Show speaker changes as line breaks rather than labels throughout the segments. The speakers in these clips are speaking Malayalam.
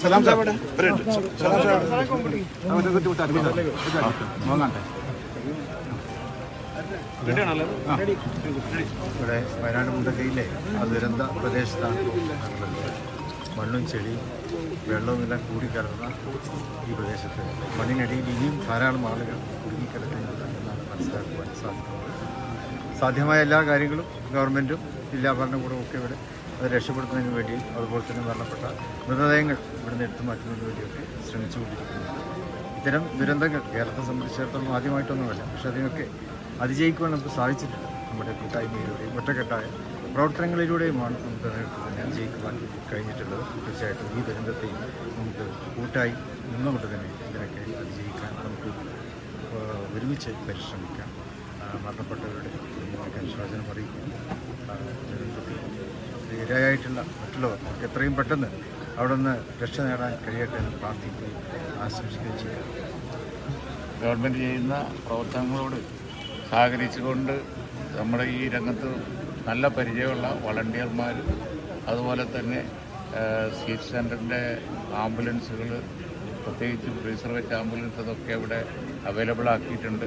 സലാം സാബ് സലാം സാബ് വാങ്ങാട്ടെ
ഇവിടെ വയനാട് മുണ്ടക്കയിലെ ആ ദുരന്ത പ്രദേശത്താണ് മണ്ണും ചെളിയും വെള്ളവും എല്ലാം കൂടിക്കിടന്ന ഈ പ്രദേശത്ത്. മണ്ണിനടിയിൽ ഇനിയും ധാരാളം ആളുകൾ കുടുങ്ങിക്കിടക്കുന്നുണ്ട് എന്നാണ് മനസ്സിലാക്കുവാൻ സാധിക്കുന്നത് സാധ്യമായ എല്ലാ കാര്യങ്ങളും ഗവൺമെന്റും ജില്ലാ ഭരണകൂടവും ഒക്കെ ഇവിടെ അത് രക്ഷപ്പെടുത്തുന്നതിന് വേണ്ടി അതുപോലെ തന്നെ മരണപ്പെട്ട മൃതദേഹങ്ങൾ ഇവിടുന്ന് എടുത്തു മാറ്റുന്നതിന് വേണ്ടിയൊക്കെ ശ്രമിച്ചുകൊണ്ടിരിക്കുന്നുണ്ട് ഇത്തരം ദുരന്തങ്ങൾ കേരളത്തെ സംബന്ധിച്ചിടത്തോളം ആദ്യമായിട്ടൊന്നുമല്ല. പക്ഷേ അതിനൊക്കെ അതിജയിക്കുവാൻ നമുക്ക് സാധിച്ചിട്ടുണ്ട്. നമ്മുടെ കൂട്ടായ്മയിലൂടെയും ഒറ്റക്കെട്ടായ പ്രവർത്തനങ്ങളിലൂടെയുമാണ് നമുക്ക് തന്നെ അതിജയിക്കുവാൻ കഴിഞ്ഞിട്ടുള്ളത്. തീർച്ചയായിട്ടും ഈ ദുരന്തത്തെയും നമുക്ക് കൂട്ടായി നിന്നുകൊണ്ട് തന്നെ ഇതിനൊക്കെ അതിജയിക്കാൻ നമുക്ക് ഒരുമിച്ച് പരിശ്രമിക്കാം. മരണപ്പെട്ടവരുടെ അനുശോചനം അറിയിക്കും ആ, ദുരന്തത്തിൽ ഇരയായിട്ടുള്ള മറ്റുള്ളവർ എത്രയും പെട്ടെന്ന് അവിടെ നിന്ന് രക്ഷ നേടാൻ കഴിയട്ടെ എന്ന് പ്രാർത്ഥിക്കുകയും ആശംസിക്കുകയും ചെയ്യാം.
ഗവൺമെന്റ് ചെയ്യുന്ന പ്രവർത്തനങ്ങളോട് സഹകരിച്ചുകൊണ്ട് നമ്മുടെ ഈ രംഗത്ത് നല്ല പരിചയമുള്ള വളണ്ടിയർമാർ അതുപോലെ തന്നെ സീറ്റ് സെന്ററിന്റെ ആംബുലൻസുകൾ പ്രത്യേകിച്ച് പ്രീസർവേറ്റ് ആംബുലൻസ് അതൊക്കെ ഇവിടെ അവൈലബിൾ ആക്കിയിട്ടുണ്ട്.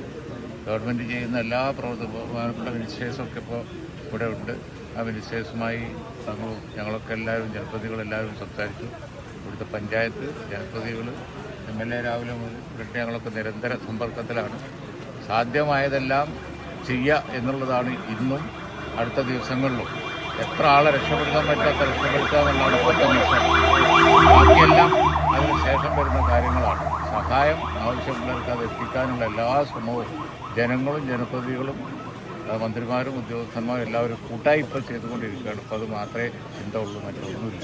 ഗവൺമെന്റ് ചെയ്യുന്ന എല്ലാ പ്രവർത്തനപ്പെട്ട മിനിസ്റ്റേഴ്സൊക്കെ ഇപ്പോൾ ഇവിടെ ഉണ്ട്. ആ മിനിസ്റ്റേഴ്സുമായി തങ്ങളും ഞങ്ങളൊക്കെ എല്ലാവരും ജനപ്രതികളെല്ലാവരും സംസാരിച്ചു. ഇവിടുത്തെ പഞ്ചായത്ത് ജനപ്രതികൾ എം എൽ എ രാവിലെ മുതൽ ഞങ്ങളൊക്കെ നിരന്തര സമ്പർക്കത്തിലാണ്. സാധ്യമായതെല്ലാം ചെയ്യുക എന്നുള്ളതാണ് ഇന്നും അടുത്ത ദിവസങ്ങളിലും. എത്ര ആളെ രക്ഷപ്പെടുത്താൻ പറ്റാത്ത രക്ഷപ്പെടുത്താമെന്നാണ് ഇപ്പോഴത്തെ മിഷൻ ബാക്കിയെല്ലാം സഹായം ആവശ്യമുള്ളവർക്ക് അത് എത്തിക്കാനുള്ള എല്ലാ ശ്രമവും ജനങ്ങളും ജനപ്രതിനിധികളും മന്ത്രിമാരും ഉദ്യോഗസ്ഥന്മാരും എല്ലാവരും കൂട്ടായി ഇപ്പോൾ ചെയ്തുകൊണ്ടിരിക്കുകയാണ്. അപ്പോൾ അത് മാത്രമേ ചിന്ത ഉള്ളൂ മറ്റൊന്നുമില്ല.